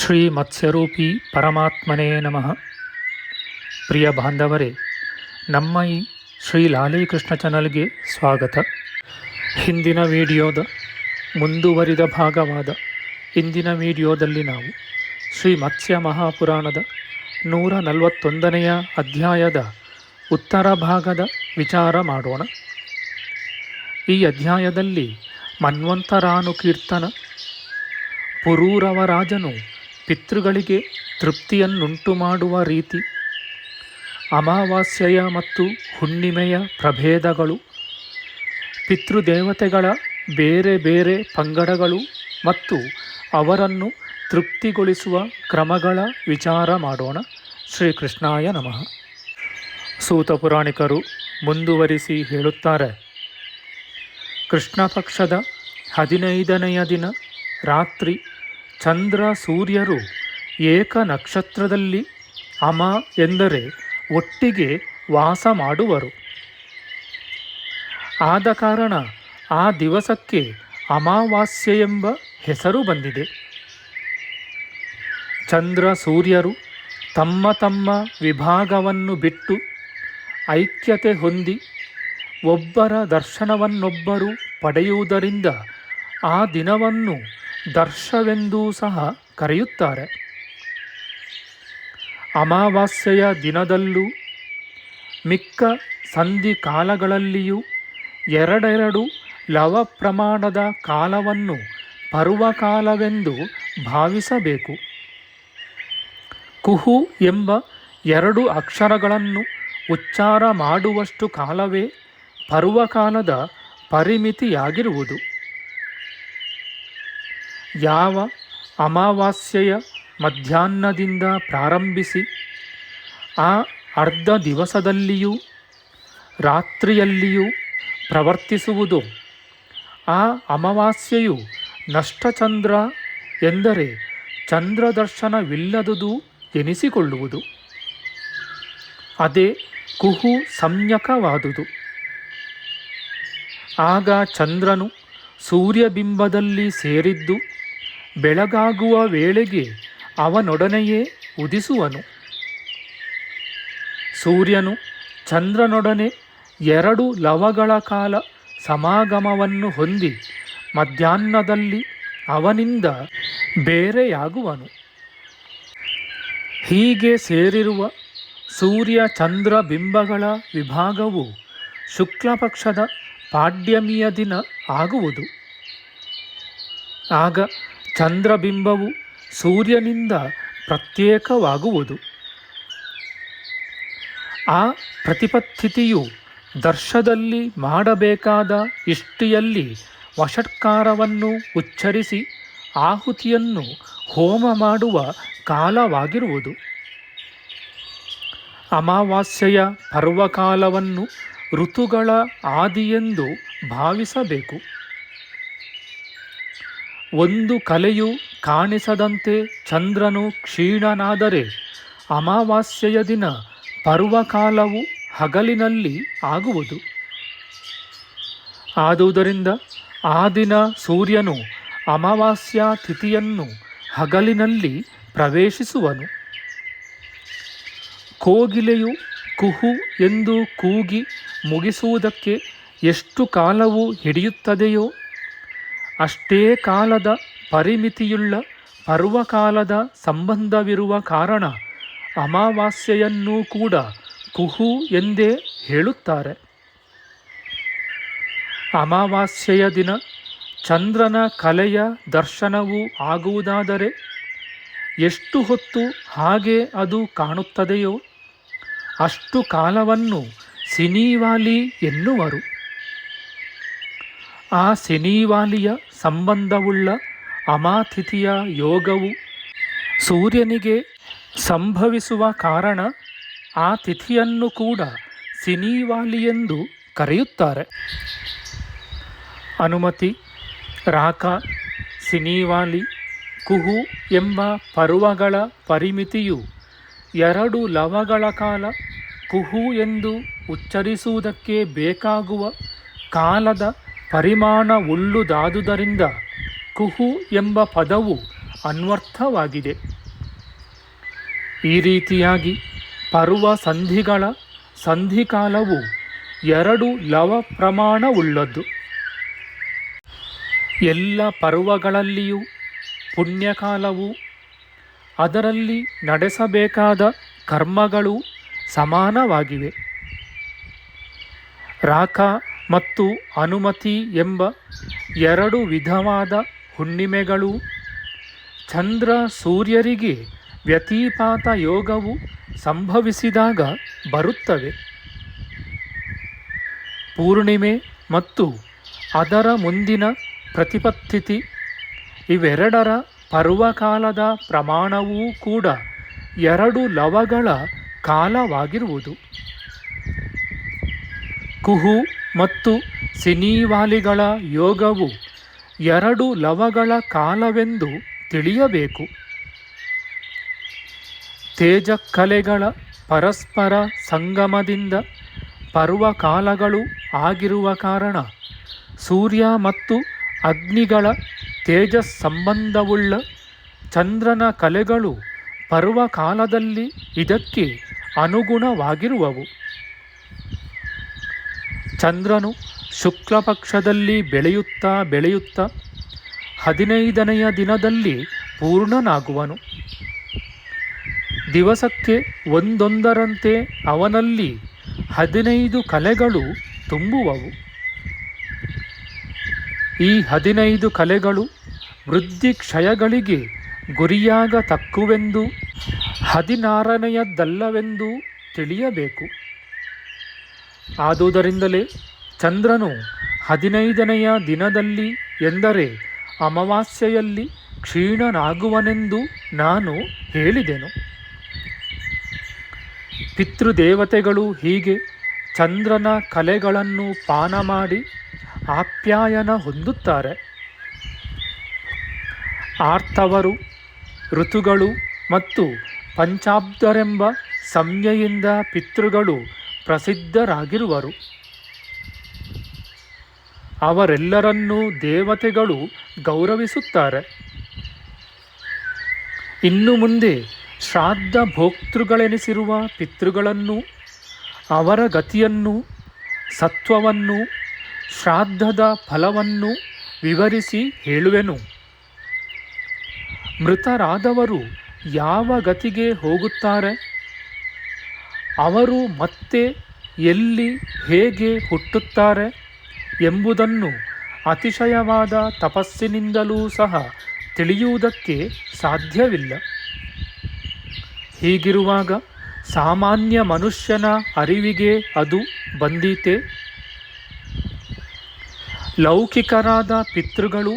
ಶ್ರೀ ಮತ್ಸ್ಯರೂಪಿ ಪರಮಾತ್ಮನೇ ನಮಃ. ಪ್ರಿಯ ಬಾಂಧವರೇ, ನಮ್ಮ ಈ ಶ್ರೀ ಲಾಲೀಕೃಷ್ಣ ಚಾನಲ್ಗೆ ಸ್ವಾಗತ. ಹಿಂದಿನ ವಿಡಿಯೋದ ಮುಂದುವರಿದ ಭಾಗವಾದ ಇಂದಿನ ವಿಡಿಯೋದಲ್ಲಿ ನಾವು ಶ್ರೀ ಮತ್ಸ್ಯ ಮಹಾಪುರಾಣದ ನೂರ ನಲವತ್ತೊಂದನೆಯ ಅಧ್ಯಾಯದ ಉತ್ತರ ಭಾಗದ ವಿಚಾರ ಮಾಡೋಣ. ಈ ಅಧ್ಯಾಯದಲ್ಲಿ ಮನ್ವಂತರಾನುಕೀರ್ತನ, ಪುರೂರವರಾಜನು ಪಿತೃಗಳಿಗೆ ತೃಪ್ತಿಯನ್ನುಂಟು ಮಾಡುವ ರೀತಿ. ಅಮಾವಾಸ್ಯೆಯ ಮತ್ತು ಹುಣ್ಣಿಮೆಯ ಪ್ರಭೇದಗಳು, ಪಿತೃದೇವತೆಗಳ ಬೇರೆ ಬೇರೆ ಪಂಗಡಗಳು ಮತ್ತು ಅವರನ್ನು ತೃಪ್ತಿಗೊಳಿಸುವ ಕ್ರಮಗಳ ವಿಚಾರ ಮಾಡೋಣ. ಶ್ರೀಕೃಷ್ಣಾಯ ನಮಃ. ಸೂತ ಪುರಾಣಿಕರು ಮುಂದುವರಿಸಿ ಹೇಳುತ್ತಾರೆ. ಕೃಷ್ಣ ಪಕ್ಷದ ಹದಿನೈದನೆಯ ದಿನ ರಾತ್ರಿ ಚಂದ್ರ ಸೂರ್ಯರು ಏಕ ನಕ್ಷತ್ರದಲ್ಲಿ ಅಮ ಎಂದರೆ ಒಟ್ಟಿಗೆ ವಾಸ ಮಾಡುವರು. ಆದ ಕಾರಣ ಆ ದಿವಸಕ್ಕೆ ಅಮಾವಾಸ್ಯೆ ಎಂಬ ಹೆಸರು ಬಂದಿದೆ. ಚಂದ್ರ ಸೂರ್ಯರು ತಮ್ಮ ತಮ್ಮ ವಿಭಾಗವನ್ನು ಬಿಟ್ಟು ಐಕ್ಯತೆ ಹೊಂದಿ ಒಬ್ಬರ ದರ್ಶನವನ್ನೊಬ್ಬರು ಪಡೆಯುವುದರಿಂದ ಆ ದಿನವನ್ನು ದರ್ಶವೆಂದೂ ಸಹ ಕರೆಯುತ್ತಾರೆ. ಅಮಾವಾಸ್ಯೆಯ ದಿನದಲ್ಲೂ ಮಿಕ್ಕ ಸಂಧಿ ಕಾಲಗಳಲ್ಲಿಯೂ ಎರಡೆರಡು ಲವ ಪ್ರಮಾಣದ ಕಾಲವನ್ನು ಪರ್ವಕಾಲವೆಂದು ಭಾವಿಸಬೇಕು. ಕುಹು ಎಂಬ ಎರಡು ಅಕ್ಷರಗಳನ್ನು ಉಚ್ಚಾರ ಮಾಡುವಷ್ಟು ಕಾಲವೇ ಪರ್ವಕಾಲದ ಪರಿಮಿತಿಯಾಗಿರುವುದು. ಯಾವ ಅಮಾವಾಸ್ಯೆಯ ಮಧ್ಯಾಹ್ನದಿಂದ ಪ್ರಾರಂಭಿಸಿ, ಆ ಅರ್ಧ ದಿವಸದಲ್ಲಿಯೂ ರಾತ್ರಿಯಲ್ಲಿಯೂ ಪ್ರವರ್ತಿಸುವುದು, ಆ ಅಮಾವಾಸ್ಯೆಯು ನಷ್ಟಚಂದ್ರ ಎಂದರೆ ಚಂದ್ರದರ್ಶನವಿಲ್ಲದುದು ಎನಿಸಿಕೊಳ್ಳುವುದು. ಅದೇ ಕುಹು ಸಂಯಕವಾದುದು. ಆಗ ಚಂದ್ರನು ಸೂರ್ಯಬಿಂಬದಲ್ಲಿ ಸೇರಿದ್ದು ಬೆಳಗಾಗುವ ವೇಳೆಗೆ ಅವನೊಡನೆಯೇ ಉದಿಸುವನು ಸೂರ್ಯನು ಚಂದ್ರನೊಡನೆ ಎರಡು ಲವಗಳ ಕಾಲ ಸಮಾಗಮವನ್ನು ಹೊಂದಿ ಮಧ್ಯಾಹ್ನದಲ್ಲಿ ಅವನಿಂದ ಬೇರೆಯಾಗುವನು. ಹೀಗೆ ಸೇರಿರುವ ಸೂರ್ಯ ಚಂದ್ರ ಬಿಂಬಗಳ ವಿಭಾಗವು ಶುಕ್ಲಪಕ್ಷದ ಪಾಡ್ಯಮಿಯ ದಿನ ಆಗುವುದು. ಆಗ ಚಂದ್ರಬಿಂಬವು ಸೂರ್ಯನಿಂದ ಪ್ರತ್ಯೇಕವಾಗುವುದು. ಆ ಪ್ರತಿಪಸ್ಥಿತಿಯು ದರ್ಶದಲ್ಲಿ ಮಾಡಬೇಕಾದ ಇಷ್ಟಿಯಲ್ಲಿ ವಷಟ್ಕಾರವನ್ನು ಉಚ್ಚರಿಸಿ ಆಹುತಿಯನ್ನು ಹೋಮ ಮಾಡುವ ಕಾಲವಾಗಿರುವುದು. ಅಮಾವಾಸ್ಯೆಯ ಪರ್ವಕಾಲವನ್ನು ಋತುಗಳ ಆದಿಯೆಂದು ಭಾವಿಸಬೇಕು. ಒಂದು ಕಲೆಯು ಕಾಣಿಸದಂತೆ ಚಂದ್ರನು ಕ್ಷೀಣನಾದರೆ ಅಮಾವಾಸ್ಯೆಯ ದಿನ ಪರ್ವಕಾಲವು ಹಗಲಿನಲ್ಲಿ ಆಗುವುದು. ಆದುದರಿಂದ ಆ ದಿನ ಸೂರ್ಯನು ಅಮಾವಾಸ್ಯ ತಿಥಿಯನ್ನು ಹಗಲಿನಲ್ಲಿ ಪ್ರವೇಶಿಸುವನು. ಕೋಗಿಲೆಯು ಕುಹು ಎಂದು ಕೂಗಿ ಮುಗಿಸುವುದಕ್ಕೆ ಎಷ್ಟು ಕಾಲವು ಹಿಡಿಯುತ್ತದೆಯೋ ಅಷ್ಟೇ ಕಾಲದ ಪರಿಮಿತಿಯುಳ್ಳ ಪರ್ವಕಾಲದ ಸಂಬಂಧವಿರುವ ಕಾರಣ ಅಮಾವಾಸ್ಯೆಯನ್ನೂ ಕೂಡ ಕುಹು ಎಂದೇ ಹೇಳುತ್ತಾರೆ. ಅಮಾವಾಸ್ಯೆಯ ದಿನ ಚಂದ್ರನ ಕಲೆಯ ದರ್ಶನವು ಆಗುವುದಾದರೆ ಎಷ್ಟು ಹೊತ್ತು ಹಾಗೆ ಅದು ಕಾಣುತ್ತದೆಯೋ ಅಷ್ಟು ಕಾಲವನ್ನು ಸಿನಿವಾಲಿ ಎನ್ನುವರು. ಆ ಸಿನಿವಾಲಿಯ ಸಂಬಂಧವುಳ್ಳ ಅಮಾತಿಥಿಯ ಯೋಗವು ಸೂರ್ಯನಿಗೆ ಸಂಭವಿಸುವ ಕಾರಣ ಆ ತಿಥಿಯನ್ನು ಕೂಡ ಸಿನಿವಾಲಿಯೆಂದು ಕರೆಯುತ್ತಾರೆ. ಅನುಮತಿ, ರಾಕ, ಸಿನಿವಾಲಿ, ಕುಹು ಎಂಬ ಪರ್ವಗಳ ಪರಿಮಿತಿಯು ಎರಡು ಲವಗಳ ಕಾಲ ಕುಹು ಎಂದು ಉಚ್ಚರಿಸುವುದಕ್ಕೆ ಬೇಕಾಗುವ ಕಾಲದ ಪರಿಮಾಣವುಳ್ಳುದಾದುದರಿಂದ ಕುಹು ಎಂಬ ಪದವು ಅನ್ವರ್ಥವಾಗಿದೆ. ಈ ರೀತಿಯಾಗಿ ಪರ್ವ ಸಂಧಿಗಳ ಸಂಧಿಕಾಲವು ಎರಡು ಲವ ಪ್ರಮಾಣವುಳ್ಳದ್ದು ಎಲ್ಲ ಪರ್ವಗಳಲ್ಲಿಯೂ ಪುಣ್ಯಕಾಲವು, ಅದರಲ್ಲಿ ನಡೆಸಬೇಕಾದ ಕರ್ಮಗಳು ಸಮಾನವಾಗಿವೆ. ರಾಕ ಮತ್ತು ಅನುಮತಿ ಎಂಬ ಎರಡು ವಿಧವಾದ ಹುಣ್ಣಿಮೆಗಳು ಚಂದ್ರ ಸೂರ್ಯರಿಗೆ ವ್ಯತಿಪಾತ ಯೋಗವು ಸಂಭವಿಸಿದಾಗ ಬರುತ್ತವೆ. ಪೂರ್ಣಿಮೆ ಮತ್ತು ಅದರ ಮುಂದಿನ ಪ್ರತಿಪತ್ತಿತಿ ಇವೆರಡರ ಪರ್ವಕಾಲದ ಪ್ರಮಾಣವೂ ಕೂಡ ಎರಡು ಲವಗಳ ಕಾಲವಾಗಿರುವುದು. ಕುಹು ಮತ್ತು ಸಿನಿವಾಲಿಗಳ ಯೋಗವು ಎರಡು ಲವಗಳ ಕಾಲವೆಂದು ತಿಳಿಯಬೇಕು. ತೇಜಕಲೆಗಳ ಪರಸ್ಪರ ಸಂಗಮದಿಂದ ಪರ್ವಕಾಲಗಳು ಆಗಿರುವ ಕಾರಣ ಸೂರ್ಯ ಮತ್ತು ಅಗ್ನಿಗಳ ತೇಜಸ್ ಸಂಬಂಧವುಳ್ಳ ಚಂದ್ರನ ಕಲೆಗಳು ಪರ್ವಕಾಲದಲ್ಲಿ ಇದಕ್ಕೆ ಅನುಗುಣವಾಗಿರುವವು. ಚಂದ್ರನು ಶುಕ್ಲಪಕ್ಷದಲ್ಲಿ ಬೆಳೆಯುತ್ತಾ ಬೆಳೆಯುತ್ತಾ ಹದಿನೈದನೆಯ ದಿನದಲ್ಲಿ ಪೂರ್ಣನಾಗುವನು. ದಿವಸಕ್ಕೆ ಒಂದೊಂದರಂತೆ ಅವನಲ್ಲಿ ಹದಿನೈದು ಕಲೆಗಳು ತುಂಬುವವು. ಈ ಹದಿನೈದು ಕಲೆಗಳು ವೃದ್ಧಿ ಕ್ಷಯಗಳಿಗೆ ಗುರಿಯಾಗತಕ್ಕುವೆಂದು, ಹದಿನಾರನೆಯದ್ದಲ್ಲವೆಂದು ತಿಳಿಯಬೇಕು. ಆದುದರಿಂದಲೇ ಚಂದ್ರನು ಹದಿನೈದನೆಯ ದಿನದಲ್ಲಿ ಎಂದರೆ ಅಮಾವಾಸ್ಯೆಯಲ್ಲಿ ಕ್ಷೀಣನಾಗುವನೆಂದು ನಾನು ಹೇಳಿದೆನು. ಪಿತೃದೇವತೆಗಳು ಹೀಗೆ ಚಂದ್ರನ ಕಲೆಗಳನ್ನು ಪಾನ ಮಾಡಿ ಆಪ್ಯಾಯನ ಹೊಂದುತ್ತಾರೆ. ಆರ್ತವರು, ಋತುಗಳು ಮತ್ತು ಪಂಚಾಬ್ದರೆಂಬ ಸಂಜ್ಞೆಯಿಂದ ಪಿತೃಗಳು ಪ್ರಸಿದ್ಧರಾಗಿರುವರು. ಅವರೆಲ್ಲರನ್ನೂ ದೇವತೆಗಳು ಗೌರವಿಸುತ್ತಾರೆ. ಇನ್ನು ಮುಂದೆ ಶ್ರಾದ್ದ ಭೋಕ್ತೃಗಳೆನಿಸಿರುವ ಪಿತೃಗಳನ್ನು, ಅವರ ಗತಿಯನ್ನು, ಸತ್ವವನ್ನು, ಶ್ರಾದ್ದದ ಫಲವನ್ನು ವಿವರಿಸಿ ಹೇಳುವೆನು. ಮೃತರಾದವರು ಯಾವ ಗತಿಗೆ ಹೋಗುತ್ತಾರೆ? ಅವರು ಮತ್ತೆ ಎಲ್ಲಿ ಹೇಗೆ ಹುಟ್ಟುತ್ತಾರೆ ಎಂಬುದನ್ನು ಅತಿಶಯವಾದ ತಪಸ್ಸಿನಿಂದಲೂ ಸಹ ತಿಳಿಯುವುದಕ್ಕೆ ಸಾಧ್ಯವಿಲ್ಲ. ಹೀಗಿರುವಾಗ ಸಾಮಾನ್ಯ ಮನುಷ್ಯನ ಅರಿವಿಗೆ ಅದು ಬಂದೀತೆ. ಲೌಕಿಕರಾದ ಪಿತೃಗಳು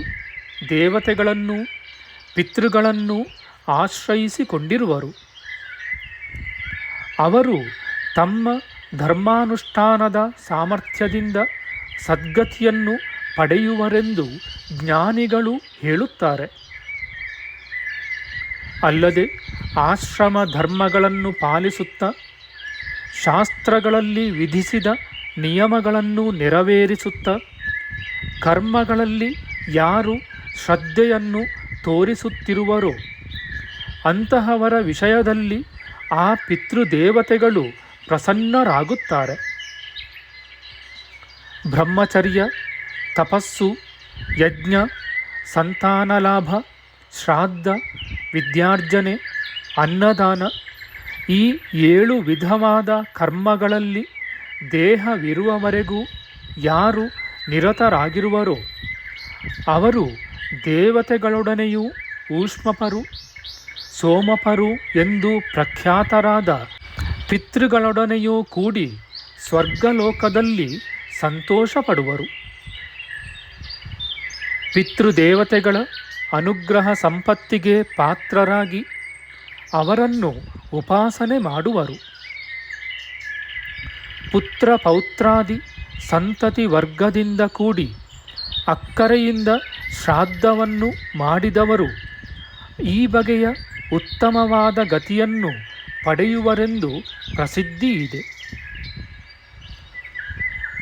ದೇವತೆಗಳನ್ನು, ಪಿತೃಗಳನ್ನು ಆಶ್ರಯಿಸಿಕೊಂಡಿರುವರು. ಅವರು ತಮ್ಮ ಧರ್ಮಾನುಷ್ಠಾನದ ಸಾಮರ್ಥ್ಯದಿಂದ ಸದ್ಗತಿಯನ್ನು ಪಡೆಯುವರೆಂದು ಜ್ಞಾನಿಗಳು ಹೇಳುತ್ತಾರೆ. ಅಲ್ಲದೆ ಆಶ್ರಮ ಧರ್ಮಗಳನ್ನು ಪಾಲಿಸುತ್ತಾ ಶಾಸ್ತ್ರಗಳಲ್ಲಿ ವಿಧಿಸಿದ ನಿಯಮಗಳನ್ನು ನೆರವೇರಿಸುತ್ತ ಕರ್ಮಗಳಲ್ಲಿ ಯಾರು ಶ್ರದ್ಧೆಯನ್ನು ತೋರಿಸುತ್ತಿರುವರೋ, ಅಂತಹವರ ವಿಷಯದಲ್ಲಿ ಆ ಪಿತೃದೇವತೆಗಳು ಪ್ರಸನ್ನರಾಗುತ್ತಾರೆ. ಬ್ರಹ್ಮಚರ್ಯ, ತಪಸ್ಸು, ಯಜ್ಞ, ಸಂತಾನಲಾಭ, ಶ್ರಾದ್ದ, ವಿದ್ಯಾರ್ಜನೆ, ಅನ್ನದಾನ ಈ ಏಳು ವಿಧವಾದ ಕರ್ಮಗಳಲ್ಲಿ ದೇಹವಿರುವವರೆಗೂ ಯಾರು ನಿರತರಾಗಿರುವರೋ, ಅವರು ದೇವತೆಗಳೊಡನೆಯೂ ಊಷ್ಮಪರು ಸೋಮಪರು ಎಂದು ಪ್ರಖ್ಯಾತರಾದ ಪಿತೃಗಳೊಡನೆಯೂ ಕೂಡಿ ಸ್ವರ್ಗಲೋಕದಲ್ಲಿ ಸಂತೋಷಪಡುವರು. ಪಿತೃದೇವತೆಗಳ ಅನುಗ್ರಹ ಸಂಪತ್ತಿಗೆ ಪಾತ್ರರಾಗಿ ಅವರನ್ನು ಉಪಾಸನೆ ಮಾಡುವರು. ಪುತ್ರ ಪೌತ್ರಾದಿ ಸಂತತಿ ವರ್ಗದಿಂದ ಕೂಡಿ ಅಕ್ಕರೆಯಿಂದ ಶ್ರಾದ್ದವನ್ನು ಮಾಡಿದವರು ಈ ಬಗೆಯ ಉತ್ತಮವಾದ ಗತಿಯನ್ನು ಪಡೆಯುವರೆಂದು ಪ್ರಸಿದ್ಧಿ ಇದೆ.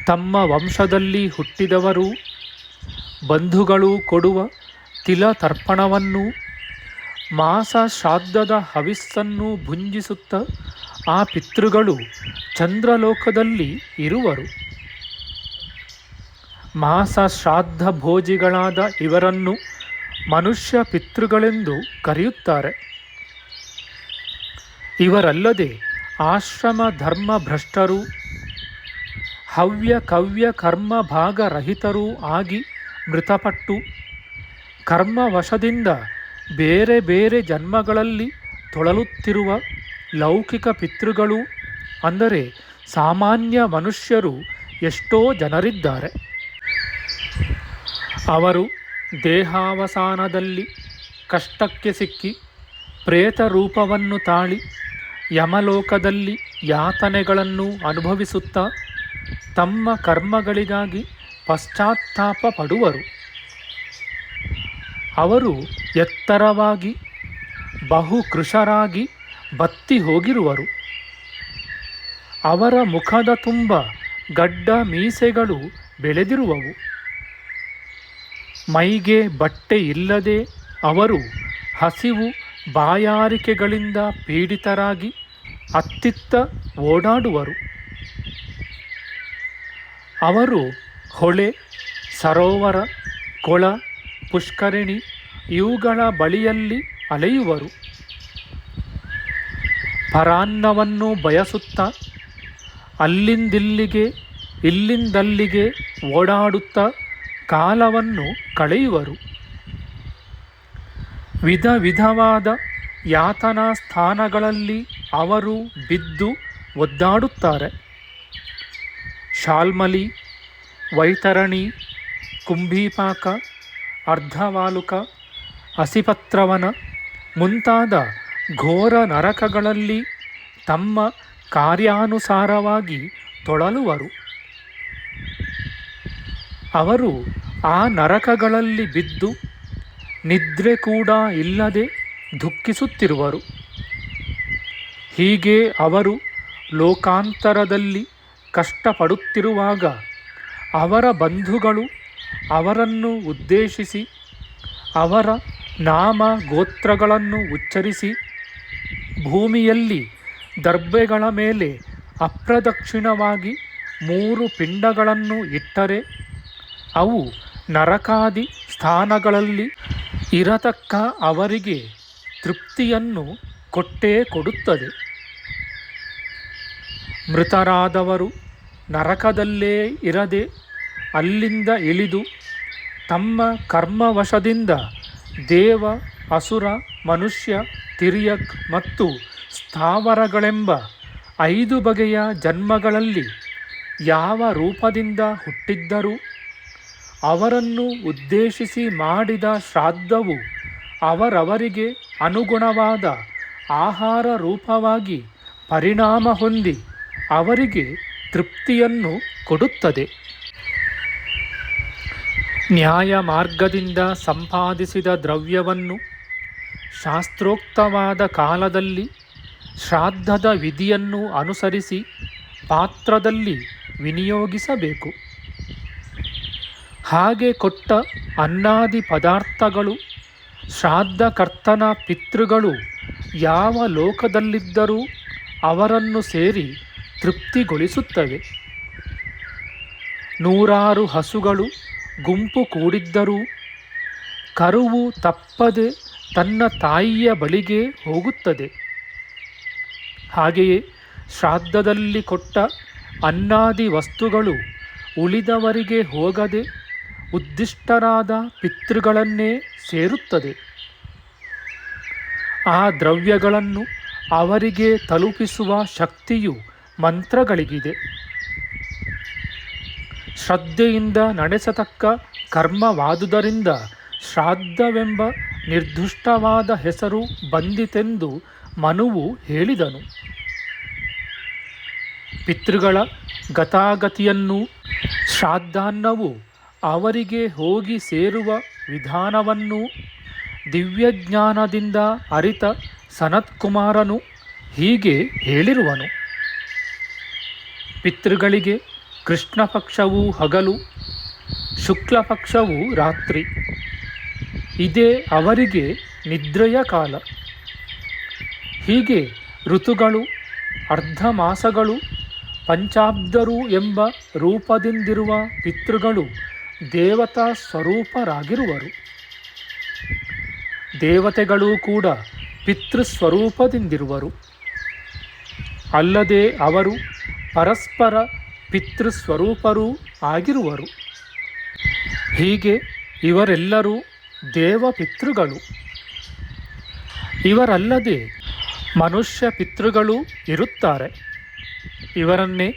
ತಮ್ಮ ವಂಶದಲ್ಲಿ ಹುಟ್ಟಿದವರು, ಬಂಧುಗಳು ಕೊಡುವ ತಿಲ ತರ್ಪಣವನ್ನು ಮಾಸ ಶ್ರಾದ್ದದ ಹವಿಸ್ಸನ್ನು ಭುಂಜಿಸುತ್ತ ಆ ಪಿತೃಗಳು ಚಂದ್ರಲೋಕದಲ್ಲಿ ಇರುವರು. ಮಾಸ ಶ್ರಾದ್ದ ಭೋಜಿಗಳಾದ ಇವರನ್ನು ಮನುಷ್ಯ ಪಿತೃಗಳೆಂದು ಕರೆಯುತ್ತಾರೆ. ಇವರಲ್ಲದೆ ಆಶ್ರಮ ಧರ್ಮ ಭ್ರಷ್ಟರು, ಹವ್ಯ ಕವ್ಯ ಕರ್ಮ ಭಾಗರಹಿತರೂ ಆಗಿ ಮೃತಪಟ್ಟು ಕರ್ಮವಶದಿಂದ ಬೇರೆ ಬೇರೆ ಜನ್ಮಗಳಲ್ಲಿ ತೊಳಲುತ್ತಿರುವ ಲೌಕಿಕ ಪಿತೃಗಳು, ಅಂದರೆ ಸಾಮಾನ್ಯ ಮನುಷ್ಯರು ಎಷ್ಟೋ ಜನರಿದ್ದಾರೆ. ಅವರು ದೇಹಾವಸಾನದಲ್ಲಿ ಕಷ್ಟಕ್ಕೆ ಸಿಕ್ಕಿ ಪ್ರೇತ ರೂಪವನ್ನು ತಾಳಿ ಯಮಲೋಕದಲ್ಲಿ ಯಾತನೆಗಳನ್ನು ಅನುಭವಿಸುತ್ತಾ ತಮ್ಮ ಕರ್ಮಗಳಿಗಾಗಿ ಪಶ್ಚಾತ್ತಾಪ ಪಡುವರು ಅವರು ಎತ್ತರವಾಗಿ ಬಹುಕೃಶರಾಗಿ ಬತ್ತಿ ಹೋಗಿರುವರು. ಅವರ ಮುಖದ ತುಂಬ ಗಡ್ಡ ಮೀಸೆಗಳು ಬೆಳೆದಿರುವವು. ಮೈಗೆ ಬಟ್ಟೆ ಇಲ್ಲದೆ ಅವರು ಹಸಿವು ಬಾಯಾರಿಕೆಗಳಿಂದ ಪೀಡಿತರಾಗಿ ಅತ್ತಿತ್ತ ಓಡಾಡುವರು. ಅವರು ಹೊಳೆ, ಸರೋವರ, ಕೊಳ, ಪುಷ್ಕರಣಿ ಇವುಗಳ ಬಳಿಯಲ್ಲಿ ಅಲೆಯುವರು. ಪರಾನ್ನವನ್ನು ಬಯಸುತ್ತಾ ಅಲ್ಲಿಂದಿಲ್ಲಿಗೆ, ಇಲ್ಲಿಂದಲ್ಲಿಗೆ ಓಡಾಡುತ್ತಾ ಕಾಲವನ್ನು ಕಳೆಯುವರು. ವಿಧ ವಿಧವಾದ ಯಾತನಾ ಸ್ಥಾನಗಳಲ್ಲಿ ಅವರು ಬಿದ್ದು ಒದ್ದಾಡುತ್ತಾರೆ. ಶಾಲ್ಮಲಿ, ವೈತರಣಿ, ಕುಂಭೀಪಾಕ, ಅರ್ಧವಾಲುಕ, ಹಸಿಪತ್ರವನ ಮುಂತಾದ ಘೋರ ನರಕಗಳಲ್ಲಿ ತಮ್ಮ ಕಾರ್ಯಾನುಸಾರವಾಗಿ ತೊಳಲುವರು. ಅವರು ಆ ನರಕಗಳಲ್ಲಿ ಬಿದ್ದು ನಿದ್ರೆ ಕೂಡ ಇಲ್ಲದೆ ದುಃಖಿಸುತ್ತಿರುವರು. ಹೀಗೆ ಅವರು ಲೋಕಾಂತರದಲ್ಲಿ ಕಷ್ಟಪಡುತ್ತಿರುವಾಗ ಅವರ ಬಂಧುಗಳು ಅವರನ್ನು ಉದ್ದೇಶಿಸಿ, ಅವರ ನಾಮ ಗೋತ್ರಗಳನ್ನು ಉಚ್ಚರಿಸಿ, ಭೂಮಿಯಲ್ಲಿ ದರ್ಬೆಗಳ ಮೇಲೆ ಅಪ್ರದಕ್ಷಿಣವಾಗಿ ಮೂರು ಪಿಂಡಗಳನ್ನು ಇಟ್ಟರೆ, ಅವು ನರಕಾದಿ ಸ್ಥಾನಗಳಲ್ಲಿ ಇರತಕ್ಕ ಅವರಿಗೆ ತೃಪ್ತಿಯನ್ನು ಕೊಟ್ಟೇ ಕೊಡುತ್ತದೆ. ಮೃತರಾದವರು ನರಕದಲ್ಲೇ ಇರದೆ ಅಲ್ಲಿಂದ ಇಳಿದು ತಮ್ಮ ಕರ್ಮವಶದಿಂದ ದೇವ, ಅಸುರ, ಮನುಷ್ಯ, ತಿರ್ಯಕ್ ಮತ್ತು ಸ್ಥಾವರಗಳೆಂಬ ಐದು ಬಗೆಯ ಜನ್ಮಗಳಲ್ಲಿ ಯಾವ ರೂಪದಿಂದ ಹುಟ್ಟಿದ್ದರೂ? ಅವರನ್ನು ಉದ್ದೇಶಿಸಿ ಮಾಡಿದ ಶ್ರಾದ್ದವು ಅವರವರಿಗೆ ಅನುಗುಣವಾದ ಆಹಾರ ರೂಪವಾಗಿ ಪರಿಣಾಮ ಹೊಂದಿ ಅವರಿಗೆ ತೃಪ್ತಿಯನ್ನು ಕೊಡುತ್ತದೆ. ನ್ಯಾಯ ಮಾರ್ಗದಿಂದ ಸಂಪಾದಿಸಿದ ದ್ರವ್ಯವನ್ನು ಶಾಸ್ತ್ರೋಕ್ತವಾದ ಕಾಲದಲ್ಲಿ ಶ್ರಾದ್ದದ ವಿಧಿಯನ್ನು ಅನುಸರಿಸಿ ಪಾತ್ರದಲ್ಲಿ ವಿನಿಯೋಗಿಸಬೇಕು. ಹಾಗೆ ಕೊಟ್ಟ ಅನ್ನಾದಿ ಪದಾರ್ಥಗಳು ಶ್ರಾದ್ದಕರ್ತನ ಪಿತೃಗಳು ಯಾವ ಲೋಕದಲ್ಲಿದ್ದರೂ ಅವರನ್ನು ಸೇರಿ ತೃಪ್ತಿಗೊಳಿಸುತ್ತವೆ ನೂರಾರು ಹಸುಗಳು ಗುಂಪು ಕೂಡಿದ್ದರೂ ಕರುವು ತಪ್ಪದೆ ತನ್ನ ತಾಯಿಯ ಬಳಿಗೆ ಹೋಗುತ್ತದೆ. ಹಾಗೆಯೇ ಶ್ರಾದ್ದದಲ್ಲಿ ಕೊಟ್ಟ ಅನ್ನಾದಿ ವಸ್ತುಗಳು ಉಳಿದವರಿಗೆ ಹೋಗದೆ ಉದ್ದಿಷ್ಟರಾದ ಪಿತೃಗಳನ್ನೇ ಸೇರುತ್ತದೆ. ಆ ದ್ರವ್ಯಗಳನ್ನು ಅವರಿಗೆ ತಲುಪಿಸುವ ಶಕ್ತಿಯು ಮಂತ್ರಗಳಿಗಿದೆ. ಶ್ರದ್ಧೆಯಿಂದ ನಡೆಸತಕ್ಕ ಕರ್ಮವಾದುದರಿಂದ ಶ್ರಾದ್ದವೆಂಬ ನಿರ್ದುಷ್ಟವಾದ ಹೆಸರು ಬಂದಿತೆಂದು ಮನುವು ಹೇಳಿದನು. ಪಿತೃಗಳ ಗತಾಗತಿಯನ್ನು, ಶ್ರಾದ್ದಾನ್ನವು ಅವರಿಗೆ ಹೋಗಿ ಸೇರುವ ವಿಧಾನವನ್ನು, ದಿವ್ಯಜ್ಞಾನದಿಂದ ಅರಿತ ಸನತ್ಕುಮಾರನು ಹೀಗೆ ಹೇಳಿರುವನು. ಪಿತೃಗಳಿಗೆ ಕೃಷ್ಣ ಪಕ್ಷವು ಹಗಲು, ಶುಕ್ಲ ಪಕ್ಷವು ರಾತ್ರಿ. ಇದೇ ಅವರಿಗೆ ನಿದ್ರೆಯ ಕಾಲ. ಹೀಗೆ ಋತುಗಳು, ಅರ್ಧ ಮಾಸಗಳು, ಪಂಚಾಬ್ದರು ಎಂಬ ರೂಪದಿಂದಿರುವ ಪಿತೃಗಳು ದೇವತಾ ಸ್ವರೂಪರಾಗಿರುವರು. ದೇವತೆಗಳೂ ಕೂಡ ಪಿತೃಸ್ವರೂಪದಿಂದಿರುವರು. ಅಲ್ಲದೆ ಅವರು ಪರಸ್ಪರ ಪಿತೃಸ್ವರೂಪರೂ ಆಗಿರುವರು. ಹೀಗೆ ಇವರೆಲ್ಲರೂ ದೇವ ಪಿತೃಗಳು ಇವರಲ್ಲದೆ ಮನುಷ್ಯ ಪಿತೃಗಳು ಇರುತ್ತಾರೆ. ಇವರನ್ನೇ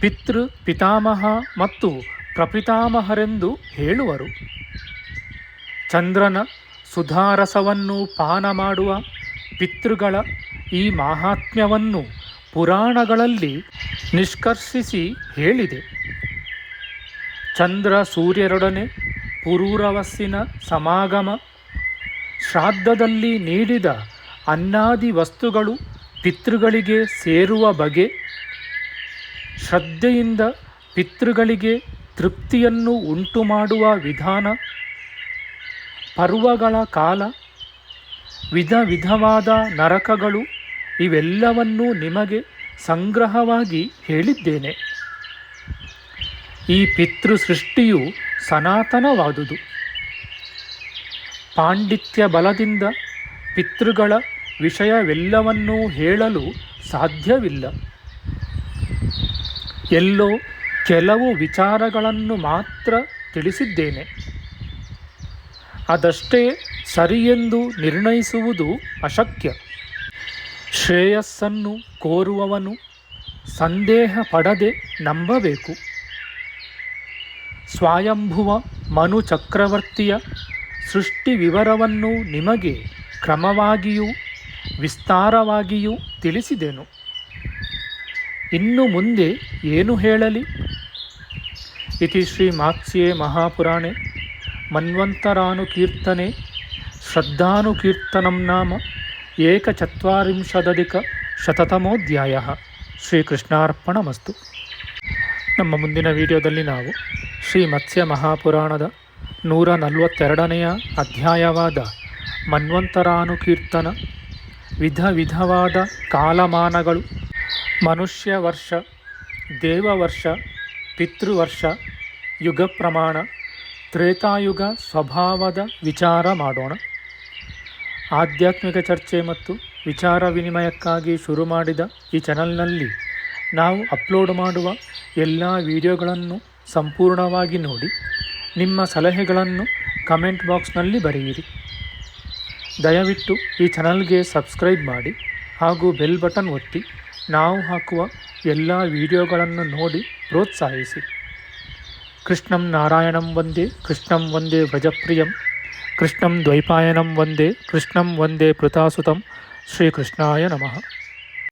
ಪಿತೃ ಪಿತಾಮಹ ಮತ್ತು ಪ್ರಪಿತಾಮಹರೆಂದು ಹೇಳುವರು. ಚಂದ್ರನ ಸುಧಾರಸವನ್ನು ಪಾನ ಮಾಡುವ ಪಿತೃಗಳ ಈ ಮಾಹಾತ್ಮ್ಯವನ್ನು ಪುರಾಣಗಳಲ್ಲಿ ನಿಷ್ಕರ್ಷಿಸಿ ಹೇಳಿದೆ. ಚಂದ್ರ ಸೂರ್ಯರೊಡನೆ ಪುರೂರವಸ್ಸಿನ ಸಮಾಗಮ, ಶ್ರಾದ್ದದಲ್ಲಿ ನೀಡಿದ ಅನ್ನಾದಿ ವಸ್ತುಗಳು ಪಿತೃಗಳಿಗೆ ಸೇರುವ ಬಗೆ, ಶ್ರದ್ಧೆಯಿಂದ ಪಿತೃಗಳಿಗೆ ತೃಪ್ತಿಯನ್ನು ಉಂಟು ಮಾಡುವ ವಿಧಾನ, ಪರ್ವಗಳ ಕಾಲ, ವಿಧ ವಿಧವಾದ ನರಕಗಳು ಇವೆಲ್ಲವನ್ನೂ ನಿಮಗೆ ಸಂಗ್ರಹವಾಗಿ ಹೇಳಿದ್ದೇನೆ. ಈ ಪಿತೃ ಸೃಷ್ಟಿಯು ಸನಾತನವಾದುದು. ಪಾಂಡಿತ್ಯ ಬಲದಿಂದ ಪಿತೃಗಳ ವಿಷಯವೆಲ್ಲವನ್ನೂ ಹೇಳಲು ಸಾಧ್ಯವಿಲ್ಲ. ಎಲ್ಲೋ ಕೆಲವು ವಿಚಾರಗಳನ್ನು ಮಾತ್ರ ತಿಳಿಸಿದ್ದೇನೆ. ಅದಷ್ಟೇ ಸರಿಯೆಂದು ನಿರ್ಣಯಿಸುವುದು ಅಶಕ್ಯ. ಶ್ರೇಯಸ್ಸನ್ನು ಕೋರುವವನು ಸಂದೇಹ ಪಡದೆ ನಂಬಬೇಕು. ಸ್ವಯಂಭುವ ಮನು ಚಕ್ರವರ್ತಿಯ ಸೃಷ್ಟಿ ವಿವರವನ್ನು ನಿಮಗೆ ಕ್ರಮವಾಗಿಯೂ ವಿಸ್ತಾರವಾಗಿಯೂ ತಿಳಿಸಿದೆನು. ಇನ್ನು ಮುಂದೆ ಏನು ಹೇಳಲಿ? ಇತಿ ಶ್ರೀ ಮಾತ್ಸ್ಯೆ ಮಹಾಪುರಾಣೆ ಮನ್ವಂತರಾನುಕೀರ್ತನೆ ಶ್ರದ್ಧಾನುಕೀರ್ತನಂ ನಾಮ ಏಕಚತ್ವರಿಂಶದಧಿಕ ಶತತಮೋಧ್ಯಾಯ. ಶ್ರೀಕೃಷ್ಣಾರ್ಪಣಮಸ್ತು. ನಮ್ಮ ಮುಂದಿನ ವಿಡಿಯೋದಲ್ಲಿ ನಾವು ಶ್ರೀ ಮತ್ಸ್ಯ ಮಹಾಪುರಾಣದ ನೂರ ನಲವತ್ತೆರಡನೆಯ ಅಧ್ಯಾಯವಾದ ಮನ್ವಂತರಾನುಕೀರ್ತನ ವಿಧ ವಿಧವಾದ ಕಾಲಮಾನಗಳು, ಮನುಷ್ಯ ವರ್ಷ ದೇವವರ್ಷ ಪಿತೃವರ್ಷ ಯುಗ ಪ್ರಮಾಣ, ತ್ರೇತಾಯುಗ ಸ್ವಭಾವದ ವಿಚಾರ ಮಾಡೋಣ. ಆಧ್ಯಾತ್ಮಿಕ ಚರ್ಚೆ ಮತ್ತು ವಿಚಾರ ವಿನಿಮಯಕ್ಕಾಗಿ ಶುರು ಮಾಡಿದ ಈ ಚಾನಲ್ನಲ್ಲಿ ನಾವು ಅಪ್ಲೋಡ್ ಮಾಡುವ ಎಲ್ಲ ವಿಡಿಯೋಗಳನ್ನು ಸಂಪೂರ್ಣವಾಗಿ ನೋಡಿ, ನಿಮ್ಮ ಸಲಹೆಗಳನ್ನು ಕಮೆಂಟ್ ಬಾಕ್ಸ್ನಲ್ಲಿ ಬರೆಯಿರಿ. ದಯವಿಟ್ಟು ಈ ಚಾನಲ್ಗೆ ಸಬ್ಸ್ಕ್ರೈಬ್ ಮಾಡಿ ಹಾಗೂ ಬೆಲ್ ಬಟನ್ ಒತ್ತಿ ನಾವು ಹಾಕುವ ಎಲ್ಲ ವಿಡಿಯೋಗಳನ್ನು ನೋಡಿ ಪ್ರೋತ್ಸಾಹಿಸಿ. ಕೃಷ್ಣಂ ನಾರಾಯಣಂ ವಂದೇ, ಕೃಷ್ಣಂ ವಂದೇ ವ್ರಜಪ್ರಿಯಂ, ಕೃಷ್ಣಂ ದ್ವೈಪಾಯನಂ ವಂದೇ, ಕೃಷ್ಣಂ ವಂದೇ ಪೃತಾಸುತಂ ಶ್ರೀಕೃಷ್ಣಾಯ ನಮಃ